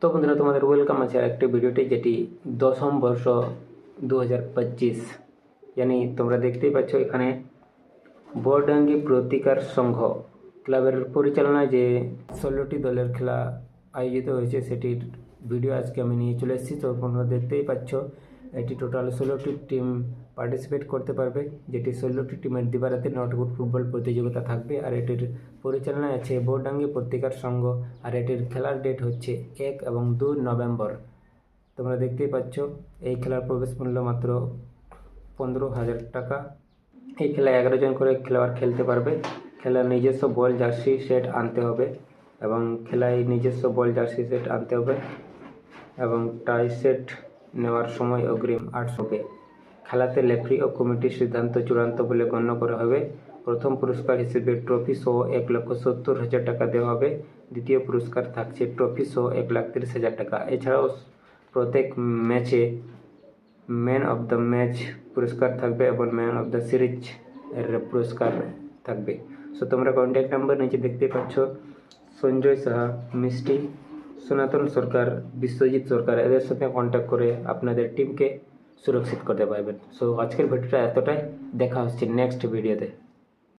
তো বন্ধুরা, তোমাদের ওয়েলকাম আছে আরেকটি ভিডিওটি যেটি দশম বর্ষ দু হাজার পঁচিশ। জানি তোমরা দেখতেই পাচ্ছ এখানে বড়ডাঙ্গি প্রতিকার সংঘ ক্লাবের পরিচালনায় যে ষোলোটি দলের খেলা আয়োজিত হয়েছে, সেটির ভিডিও আজকে আমি নিয়ে চলে এসেছি। তো তোমরা দেখতেই পাচ্ছ এটি টোটাল ষোলোটি টিম পার্টিসিপেট করতে পারবে। যেটি ষোলোটি টিমের দিবারাতে নটগুড ফুটবল প্রতিযোগিতা থাকবে। আর এটির পরিচালনায় আছে বোরডাঙ্গি পত্রিকার সংঘ। আর এটির খেলার ডেট হচ্ছে এক এবং দুই নভেম্বর। তোমরা দেখতেই পাচ্ছ, এই খেলার প্রবেশ মূল্য মাত্র পনেরো হাজার টাকা। এই খেলায় এগারো জন করে খেলোয়াড় খেলতে পারবে। খেলার নিজস্ব বল, জার্সি, সেট আনতে হবে এবং খেলায় নিজস্ব বল, জার্সি, সেট আনতে হবে এবং টাই সেট নেওয়ার সময় অগ্রিম আটশো পে খেলাতে লেফরি ও কমিটির সিদ্ধান্ত চূড়ান্ত বলে গণ্য করা হবে। প্রথম পুরস্কার হিসেবে ট্রফি সহ এক লক্ষ সত্তর হাজার টাকা দেওয়া হবে। দ্বিতীয় পুরস্কার থাকছে ট্রফি সহ এক লাখ তিরিশ হাজার টাকা। এছাড়াও প্রত্যেক ম্যাচে ম্যান অফ দ্য ম্যাচ পুরস্কার থাকবে এবং ম্যান অফ দ্য সিরিজ এর পুরস্কার থাকবে। সো তোমরা কন্ট্যাক্ট নাম্বার নিচে দেখতে পাচ্ছ। সঞ্জয় সাহা, মিষ্টি সনাতন সরকার বিশ্বজিৎ সরকার এদের সাথে কন্ট্যাক্ট করে আপনাদের টিমকে সুরক্ষিত করতে পারবেন সো আজকের ভিডিওটা এতটাই দেখা হচ্ছে নেক্সট ভিডিওতে